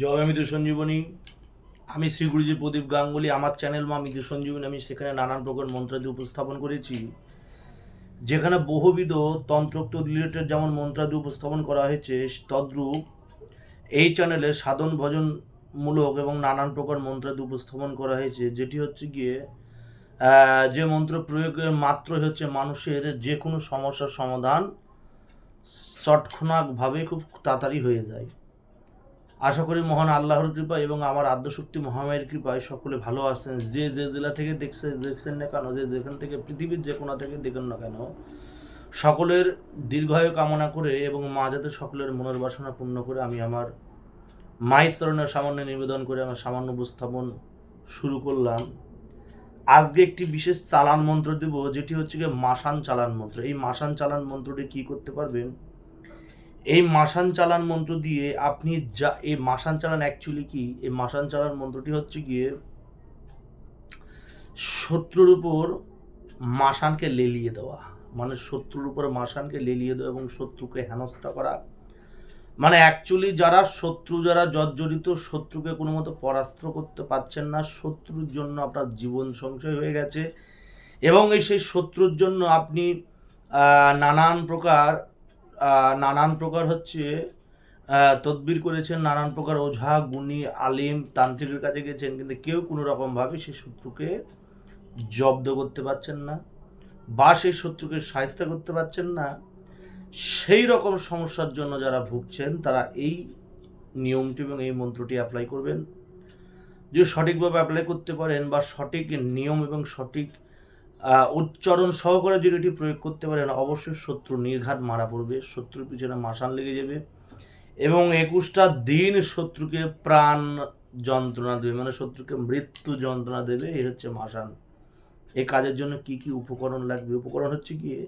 জয় মৃদু সঞ্জীবনী আমি শ্রী গুরুজি প্রদীপ গাঙ্গুলি, আমার চ্যানেল মা মৃদু সঞ্জীবনী আমি সেখানে নানান প্রকার মন্ত্রাদি উপস্থাপন করেছি। যেখানে বহুবিধ তন্ত্রোক্ত রিলেটেড যেমন মন্ত্রাদি উপস্থাপন করা হয়েছে, তদ্রূপ এই চ্যানেলে সাধন ভজনমূলক এবং নানান প্রকার মন্ত্রাদি উপস্থাপন করা হয়েছে, যেটি হচ্ছে গিয়ে যে মন্ত্র প্রয়োগের মাত্র হচ্ছে মানুষের যে কোনো সমস্যার সমাধান তৎক্ষণাৎভাবে খুব তাড়াতাড়ি হয়ে যায়। আশা করি মহান আল্লাহর কৃপা এবং আমার আদ্যশক্তি মহামায়ের কৃপায় সকলে ভালো আছেন। যে যে জেলা থেকে দেখছে, দেখছেন না কেন, যে যেখান থেকে পৃথিবীর যে কোনো থেকে দেখেন না কেন, সকলের দীর্ঘায়ু কামনা করে এবং মা যাতে সকলের মনের বাসনা পূর্ণ করে, আমি আমার মায়ের চরণের সামান্য নিবেদন করে, আমার সামান্য উপস্থাপন শুরু করলাম। আজকে একটি বিশেষ চালান মন্ত্র দেব, যেটি হচ্ছে গিয়ে মাসান চালান মন্ত্র। এই মাসান চালান মন্ত্রটি কি করতে পারবেন? এই মাসান চালান মন্ত্র দিয়ে আপনি যা, এই মাসান চালান অ্যাকচুয়ালি কি? এই মাসান চালান মন্ত্রটি হচ্ছে গিয়ে শত্রুর উপর মাসানকে লেলিয়ে দেওয়া। মানে শত্রুর উপর মাসানকে লেলিয়ে দেওয়া এবং শত্রুকে হেনস্থা করা। মানে অ্যাকচুয়ালি যারা শত্রু, যারা জর্জরিত, শত্রুকে কোনো মতো পরাস্ত করতে পারছেন না, শত্রুর জন্য আপনার জীবন সংশয় হয়ে গেছে এবং এই সেই শত্রুর জন্য আপনি নানান প্রকার নানান প্রকার হচ্ছে তদবির করেছেন, নানান প্রকার ওঝা, গুণী, আলিম, তান্ত্রিকের কাছে গেছেন, কিন্তু কেউ কোনো রকমভাবে সেই শত্রুকে জব্দ করতে পারছেন না বা সেই শত্রুকে সাহায্য করতে পারছেন না। সেই রকম সমস্যার জন্য যারা ভুগছেন, তারা এই নিয়মটি এবং এই মন্ত্রটি অ্যাপ্লাই করবেন। যদি সঠিকভাবে অ্যাপ্লাই করতে পারেন বা সঠিক নিয়ম এবং সঠিক উচ্চারণ সহকারে যদি এটি প্রয়োগ করতে পারেন অবশ্যই শত্রু নির্ঘাত মারা পড়বে, শত্রুর পিছনে মাসান লেগে যাবে এবং একুশটা দিন শত্রুকে প্রাণ যন্ত্রণা দেবে মানে শত্রুকে মৃত্যু যন্ত্রণা দেবে, এই হচ্ছে মাসান এই কাজের জন্য কি কি উপকরণ লাগবে? উপকরণ হচ্ছে গিয়ে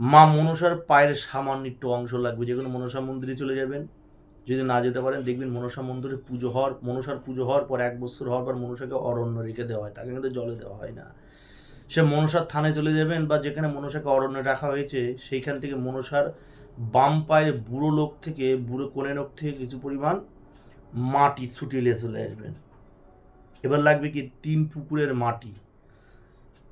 মা মনসার পায়ের সামান্য একটু অংশ লাগবে, যে কোনো মনসা মন্দিরে চলে যাবেন, যদি না যেতে পারেন, দেখবেন মনসা মন্দিরে পুজো হওয়ার, মনসার পুজো হওয়ার পর, এক বছর হওয়ার পর মনসাকে অরণ্য রেখে দেওয়া হয়, তাকে কিন্তু জলে দেওয়া হয় না। সে মনসার থানে চলে যাবেন বা যেখানে মনসাকে অরণ্যে রাখা হয়েছে, সেইখান থেকে মনসার বাম পায়ের বুড়ো লোক থেকে, বুড়ো কোণে লোক থেকে কিছু পরিমাণ মাটি নিয়ে চলে আসবেন। এবার লাগবে কি তিন পুকুরের মাটি।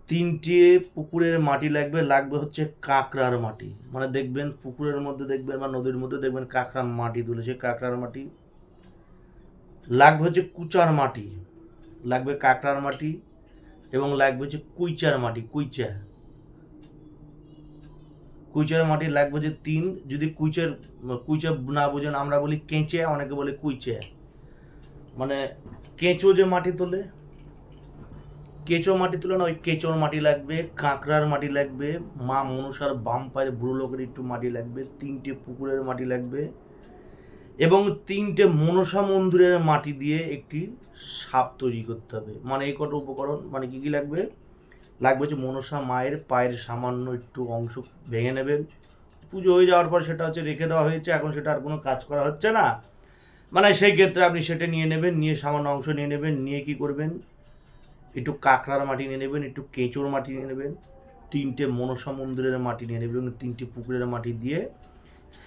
তিনটে পুকুরের মাটি লাগবে লাগবে হচ্ছে কাঁকড়ার মাটি। মানে দেখবেন পুকুরের মধ্যে দেখবেন বা নদীর মধ্যে দেখবেন কাঁকড়ার মাটি তুলেছে কাঁকড়ার মাটি। লাগবে হচ্ছে কুচার মাটি। লাগবে কাঁকড়ার মাটি এবং লাগবে হচ্ছে কুইচার মাটি কুইচা কুইচার মাটি লাগবে যে তিন, যদি কুইচার কুইচা না বোঝেন, আমরা বলি কেঁচে, অনেকে বলে কুইচা। মানে কেঁচো যে মাটি তোলে, কেঁচো মাটি তুলে না, ওই কেঁচোর মাটি লাগবে, কাঁকড়ার মাটি লাগবে, মা মনসার বাম পায়ের বুড়ো লোকের একটু মাটি লাগবে, তিনটে পুকুরের মাটি লাগবে এবং তিনটে মনসা মন্দিরের মাটি দিয়ে একটি সাপ তৈরি করতে হবে। মানে এই কটা উপকরণ মানে কি কি লাগবে? লাগবে যে মনসা মায়ের পায়ের সামান্য একটু অংশ ভেঙে নেবেন। পুজো হয়ে যাওয়ার পর সেটা হচ্ছে রেখে দেওয়া হয়েছে, এখন সেটা আর কোনো কাজ করা হচ্ছে না। মানে সেই ক্ষেত্রে আপনি সেটা নিয়ে নেবেন, নিয়ে সামান্য অংশ নিয়ে নেবেন, নিয়ে কি করবেন? একটু কাঁকড়ার মাটি নিয়ে নেবেন, একটু কেঁচোর মাটি নিয়ে নেবেন, তিনটে মনসা মন্দিরের মাটি নিয়ে নেবেন তিনটে পুকুরের মাটি দিয়ে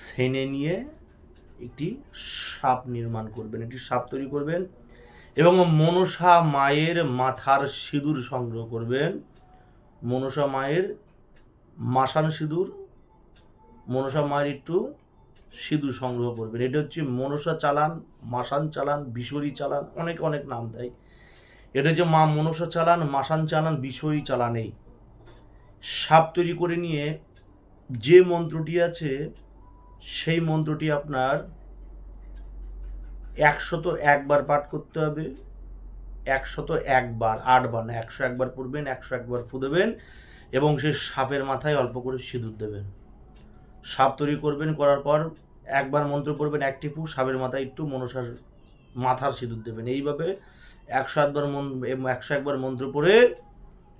সেনে নিয়ে একটি সাপ নির্মাণ করবেন, একটি সাপ তৈরি করবেন এবং মনসা মায়ের মাথার সিঁদুর সংগ্রহ করবেন। মনসা মায়ের মাসান সিঁদুর, মনসা মায়ের একটু সিঁদুর সংগ্রহ করবেন। এটা হচ্ছে মনসা চালান, মাসান চালান, বিশরি চালান, অনেক অনেক নাম দেয়। এটা হচ্ছে মা মনসা চালান, মাসান চালান বিষয়ী চালান এই সাপ তৈরি করে নিয়ে যে মন্ত্রটি আছে সেই মন্ত্রটি আপনার একশত একবার পাঠ করতে হবে, একশত একবার, আটবার না, একশো একবার পড়বেন, একশো একবার ফু দেবেন এবং সেই সাপের মাথায় অল্প করে সিঁদুর দেবেন। সাপ তৈরি করবেন, করার পর একবার মন্ত্র পড়বেন, একটি ফু, সাপের মাথায় একটু মনসার, মাথার সিঁদুর দেবেন। এইভাবে একশো একবার মন একশো একবার মন্ত্র পড়ে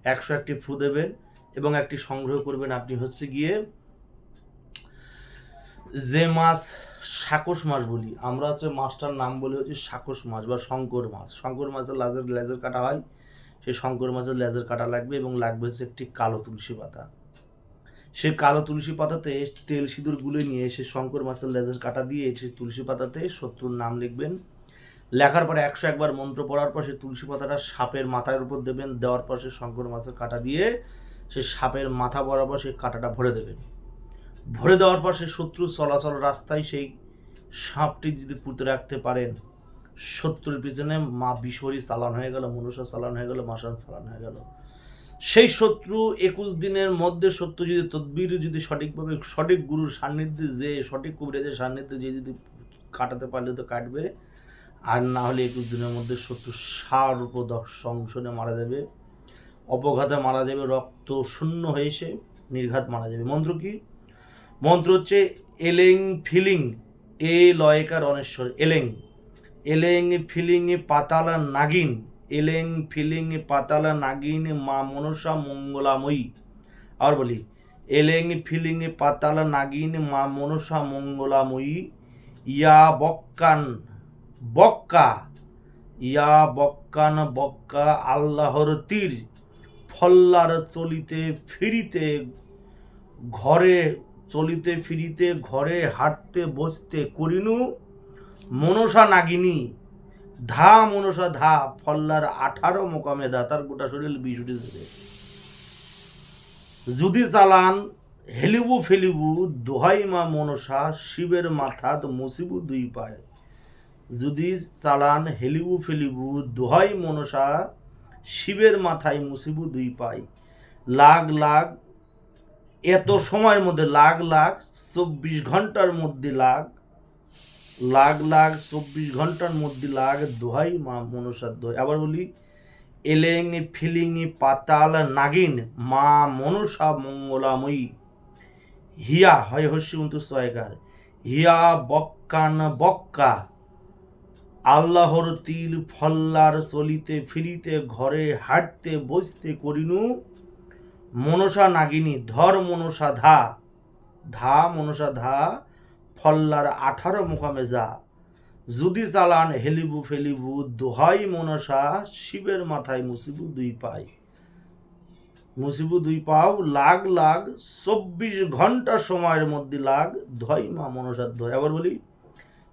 একশো একটি ফু দেবেন এবং একটি সংগ্রহ করবেন। আপনি হচ্ছে গিয়ে যে মাছ সাকস মাছ বলি, আমরা হচ্ছে মাছটার নাম বলি হচ্ছে সাকস মাছ বা শঙ্কর মাছ। শঙ্কর মাছের লেজের লেজার কাটা হয়। সেই শঙ্কর মাছের লেজের কাটা লাগবে এবং লাগবে হচ্ছে একটি কালো তুলসী পাতা। সেই কালো তুলসী পাতাতে তেল সিঁদুর গুলে নিয়ে সে শঙ্কর মাছের লেজের কাটা দিয়ে সেই তুলসী পাতাতে শত্রুর নাম লিখবেন। লেখার পরে একশো একবার মন্ত্র পড়ার পর সেই তুলসী পাতাটা সাপের মাথার উপর দেবেন। দেওয়ার পর সে শঙ্কর মাছের কাঁটা দিয়ে সে সাপের মাথা বরাবর সেই কাঁটাটা ভরে দেবেন। ভরে দেওয়ার পর সে শত্রু চলাচল রাস্তায় সেই সাপটি যদি পুঁতে রাখতে পারেন, শত্রুর পিছনে মা বিশ্বরী চালান হয়ে গেল মনুষ্য চালান হয়ে গেল, মাসান চালান হয়ে গেল। সেই শত্রু একুশ দিনের মধ্যে শত্রু যদি তদবির যদি সঠিকভাবে, সঠিক গুরুর সান্নিধ্যে যে, সঠিক কবিরাজের সান্নিধ্যে যে যদি কাটাতে পারলে তো কাটবে। আর না হলে একুশ দিনের মধ্যে শত্রু সার দংশনে মারা যাবে, অপঘাতে মারা যাবে, রক্ত শূন্য হয়ে সে নির্ঘাত মারা যাবে। মন্ত্র কি? মন্ত্র হচ্ছে এলেং ফিলিং, এ লয়কার অনেশ্বর, এলেং। এলেং ফিলিং পাতালা নাগিন, এলেং ফিলিং পাতালা নাগিন মা মনসা মঙ্গলাময়ী। আর বলি, এলেং ফিলিং পাতালা নাগিন মা মনসা মঙ্গলাময়ী। ইয়া বক্কান বক্কা, ইয়া বক্কান বক্কা আল্লাহর তীর। ফল্লার চলিতে ফিরিতে ঘরে চলিতে ফিরিতে, ঘরে হাঁটতে বসতে করিনু মনসা নাগিনী। ধা মনসা ধা, ফল্লার আঠারো মোকামে ধা, তার গোটা শরীর বিষ উঠেছে। যদি চালান, হেলিবু ফেলিবু, দোহাই মা মনসা, শিবের মাথা তো মুসিবু দুই পায়। যদি চালান, হেলিবু ফেলিবু, দোহাই মনসা, শিবের মাথায় মুসিবু দুই পাই লাগ লাখ এত সময়ের মধ্যে লাখ লাখ, চব্বিশ ঘণ্টার মধ্যে লাখ লাখ লাখ, চব্বিশ ঘণ্টার মধ্যে লাখ দোহাই মা মনসার দোহাই। আবার বলি এলেং ফিলিং পাতাল, নাগিন, মা মনসা মঙ্গলাময়ী। হিয়া, হয় হস্যি কিন্তু সয়কার হিয়া, বক্কান, বক্কা। আল্লাহর তিল ফল্লার চলিতে ফিরিতে, ঘরে হাঁটতে, বসতে করিনু মনসা নাগিনী, ধর মনসা ধা। ধা মনসা ধা, ফল্লার আঠারো মুখামে যা। যদি চালান হেলিবু ফেলিবু, দোহাই মনসা, শিবের মাথায় মুসিবু দুই পাই। মুসিবু দুই পাও, লাগ লাগ, চব্বিশ ঘণ্টা সময়ের মধ্যে লাগ, ধয় মা মনসার ধয়। আবার বলি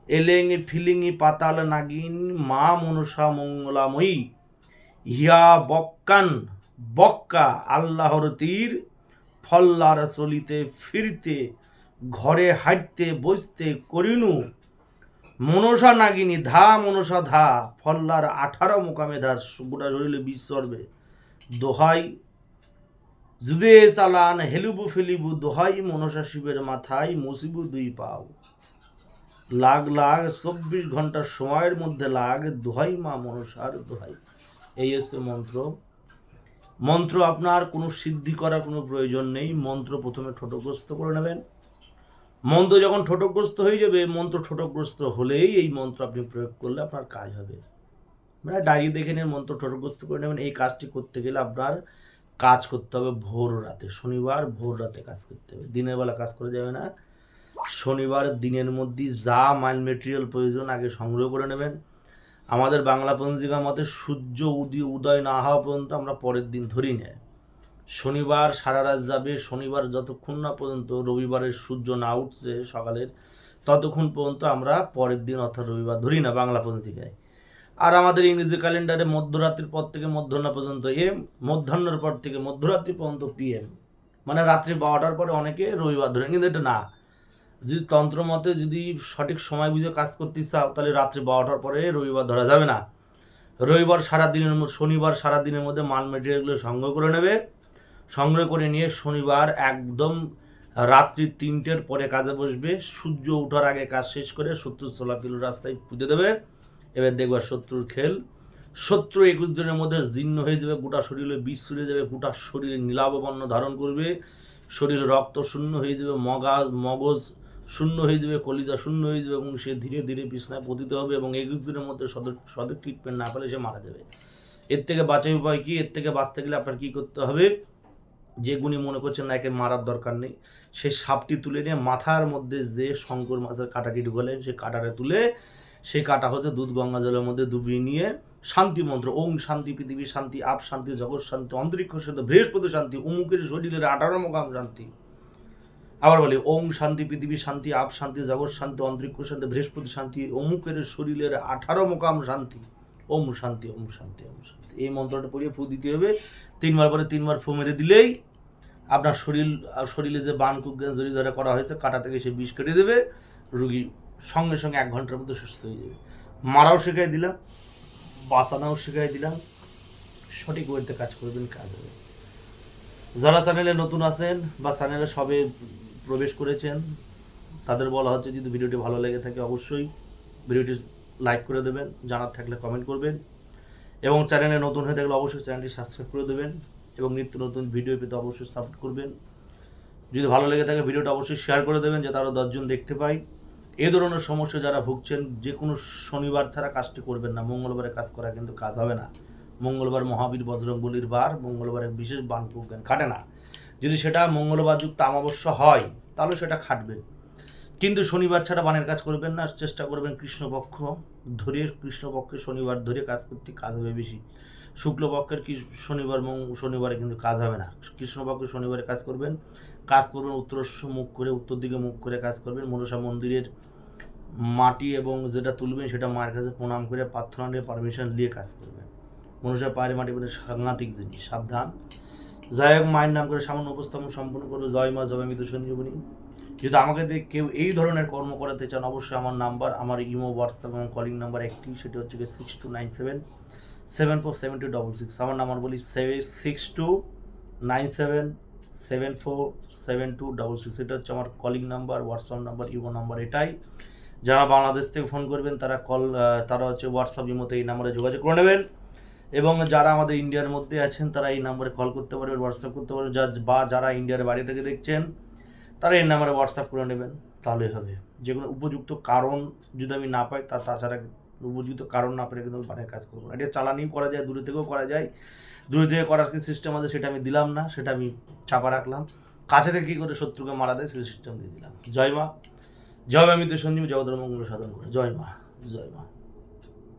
এলেঙ্গি ফিলিঙি পাতাল নাগিন, মা মনসা মঙ্গলাময়ী। হিয়া বক্কান বক্কা আল্লাহর তীর, ফল্লার চলিতে ফিরতে, ঘরে হাঁটতে বসতে করিনু। মনসা নাগিনী ধা, মনসা ধা, ফল্লার আঠারো মোকামে ধা, গোটা শরীরে বিষ দোহাই জুদে চালান, হেলুবু ফেলিবু দোহাই, মনসা শিবের মাথায় মসিবু দুই পাও। লাগ লাগ, চব্বিশ ঘণ্টা সময়ের মধ্যে লাগ, দোহাই মা মনসার দোহাই। এই হচ্ছে মন্ত্র। মন্ত্র আপনার, কোনো সিদ্ধি করার কোনো প্রয়োজন নেই। মন্ত্র প্রথমে ঠোঁটগ্রস্ত করে নেবেন। মন্ত্র যখন ঠোঁটগ্রস্ত হয়ে যাবে, মন্ত্র ঠোঁটগ্রস্ত হলেই এই মন্ত্র আপনি প্রয়োগ করলে আপনার কাজ হবে। মানে ডায়েরি দেখে নিয়ে মন্ত্র ঠোঁটগ্রস্ত করে নেবেন। এই কাজটি করতে গেলে আপনার কাজ করতে হবে ভোর রাতে। শনিবার ভোর রাতে কাজ করতে হবে। দিনের বেলা কাজ করা যাবে না। শনিবার দিনের মধ্যে যা মাইল মেটেরিয়াল প্রয়োজন আগে সংগ্রহ করে নেবেন। আমাদের বাংলা পঞ্জিকা মতে সূর্য উদয় উদয় না হওয়া পর্যন্ত আমরা পরের দিন ধরি না। শনিবার সারা রাত যাবে, শনিবার যতক্ষণ না পর্যন্ত রবিবারের সূর্য না উঠছে সকালের, ততক্ষণ পর্যন্ত আমরা পরের দিন অর্থাৎ রবিবার ধরি না বাংলা পঞ্জিকায়। আর আমাদের ইংরেজি ক্যালেন্ডারে মধ্যরাত্রির পর থেকে মধ্যাহ্ন পর্যন্ত এম, মধ্যাহ্নের পর থেকে মধ্যরাত্রি পর্যন্ত পিএম মানে রাত্রি বারোটার পরে অনেকে রবিবার ধরে, কিন্তু এটা না। যদি তন্ত্র মতে যদি সঠিক সময় বুঝে কাজ করতে চাও, তাহলে রাত্রি বারোটার পরে রবিবার ধরা যাবে না। রবিবার সারা দিনের মধ্যে, শনিবার সারা দিনের মধ্যে মাল মেটেরিয়ালগুলো সংগ্রহ করে নেবে। সংগ্রহ করে নিয়ে শনিবার একদম রাত্রি তিনটের পরে কাজে বসবে। সূর্য ওঠার আগে কাজ শেষ করে শত্রুর চলাফিল রাস্তায় পুঁতে দেবে। এবার দেখবা শত্রুর খেল। শত্রু একুশ দিনের মধ্যে জীর্ণ হয়ে যাবে, গোটা শরীরে বিষ ছুড়ে যাবে, গোটা শরীরে নীলাভবর্ণ ধারণ করবে। শরীরে রক্ত শূন্য হয়ে যাবে মগাজ মগজ শূন্য হয়ে যাবে, কলিজা শূন্য হয়ে যাবে এবং সে ধীরে ধীরে বিছনায় পতিত হবে এবং একুশ দিনের মধ্যে সদর সঠিক ট্রিটমেন্ট না পেলে সে মারা যাবে। এর থেকে বাঁচার উপায় কী? এর থেকে বাঁচতে গেলে আপনার কী করতে হবে? যে গুণী মনে করছেন না, একে মারার দরকার নেই। সেই সাপটি তুলে নিয়ে মাথার মধ্যে যে শঙ্কর মাছের কাঁটাটি ঢুকালেন, সে কাঁটাটা তুলে সেই কাঁটা হচ্ছে দুধ গঙ্গা জলের মধ্যে ডুবিয়ে নিয়ে শান্তি মন্ত্র, ওম শান্তি, পৃথিবী শান্তি, আপ শান্তি, জগৎ শান্তি, অন্তরিক্ষ শান্তি, বৃহস্পতি শান্তি অমুকের শরীরের আঠারো মোকাম শান্তি। আবার বলি, ওম শান্তি পৃথিবী, শান্তি আপ, শান্তি জগৎ, শান্তি অন্তরিক্ষ, শান্তি বৃহস্পতি, শান্তি অমুকের শরীরের আঠারো মোকাম শান্তি। ওম শান্তি ওম শান্তি ওম শান্তি। এই মন্ত্রটা পড়িয়ে ফু দিতে হবে। তিনবার পরে তিনবার ফু মেরে দিলেই আপনার শরীর শরীরে যে বান কুজ্ঞান জড়ি ধরে করা হয়েছে, কাটা থেকে সে বিষ কেটে দেবে, রুগী সঙ্গে সঙ্গে এক ঘণ্টার মধ্যে সুস্থ হয়ে যাবে। মারাও শেখাই দিলাম, বাঁচানোও শেখাই দিলাম। সঠিক ওয়েতে কাজ করবেন, কাজ হবে। যারা চ্যানেলে নতুন আছেন বা চ্যানেলে সবে প্রবেশ করেছেন। তাদের বলা হচ্ছে, যদি ভিডিওটি ভালো লেগে থাকে অবশ্যই ভিডিওটি লাইক করে দেবেন, জানার থাকলে কমেন্ট করবেন এবং চ্যানেলে নতুন হয়ে থাকলে অবশ্যই চ্যানেলটি সাবস্ক্রাইব করে দেবেন এবং নিত্য নতুন ভিডিও পেতে অবশ্যই সাপোর্ট করবেন। যদি ভালো লেগে থাকে ভিডিওটা অবশ্যই শেয়ার করে দেবেন, যাতে আরও দশজন দেখতে পাই। এ ধরনের সমস্যা যারা ভুগছেন, যে কোনো শনিবার ছাড়া কাজটি করবেন না। মঙ্গলবারে কাজ করা কিন্তু কাজ হবে না। মঙ্গলবার মহাবীর বজরং বলির বার, মঙ্গলবারে বিশেষ বান প্রজ্ঞান খাটে না। যদি সেটা মঙ্গলবার যুক্ত অমাবস্যা হয়, তাহলে সেটা খাটবে। কিন্তু শনিবার ছাড়া বানের কাজ করবেন না, চেষ্টা করবেন কৃষ্ণপক্ষ ধরে কৃষ্ণপক্ষে শনিবার ধরে কাজ করতে, কাজ হবে বেশি। শুক্লপক্ষের কি শনিবার শনিবারে কিন্তু কাজ হবে না। কৃষ্ণপক্ষে শনিবারে কাজ করবেন কাজ করবেন উত্তরস্ব মুখ করে, উত্তর দিকে মুখ করে কাজ করবেন, মনসা মন্দিরের মাটি এবং যেটা তুলবেন সেটা মায়ের কাছে প্রণাম করে, প্রার্থনা নিয়ে পারমিশন নিয়ে কাজ করবেন। মনুষ্য পায়ের মাটি বলে সাংঘাতিক জিনিস, সাবধান। যাই হোক, মায়ের নাম করে সামান্য উপস্থাপন সম্পন্ন করল। জয় মা, জয় মৃত সঞ্জীবনী যদি আমাকে দেখে কেউ এই ধরনের কর্ম করাতে চান, অবশ্যই আমার নাম্বার, আমার ইমো, হোয়াটসঅ্যাপ এবং কলিং নাম্বার একটি, সেটি হচ্ছে গিয়ে six two nine seven seven four seven two double six আমার নাম্বার বলি seven six two nine seven seven four seven two double six এটা হচ্ছে আমার calling number WhatsApp number Imo number এটাই। যারা বাংলাদেশ থেকে ফোন করবেন, তারা কল তারা হচ্ছে হোয়াটসঅ্যাপ, ইমোতে এই নাম্বারে যোগাযোগ করে নেবেন। এবং যারা আমাদের ইন্ডিয়ার মধ্যে আছেন, তারা এই নাম্বারে কল করতে পারবেন হোয়াটসঅ্যাপ করতে পারবেন। যা বা যারা ইন্ডিয়ার বাড়ি থেকে দেখছেন, তারা এই নাম্বারে হোয়াটসঅ্যাপ করে নেবেন। তাহলেই হবে। যে কোনো উপযুক্ত কারণ যদি আমি না পাই, তা তাছাড়া উপযুক্ত কারণ না পেলে কিন্তু আমি বানের কাজ করব না। এটা চালানিও করা যায়, দূরে থেকেও করা যায়। দূরে থেকে করার কি সিস্টেম আছে সেটা আমি দিলাম না, সেটা আমি চাপা রাখলাম। কাছে থেকে কী করে শত্রুকে মারা দেয়, সেই সিস্টেম দিয়ে দিলাম। জয় মা। জয় মা মিত্র সঞ্জীব জগদর মঙ্গল সাধন করে। জয় মা। জয় মা।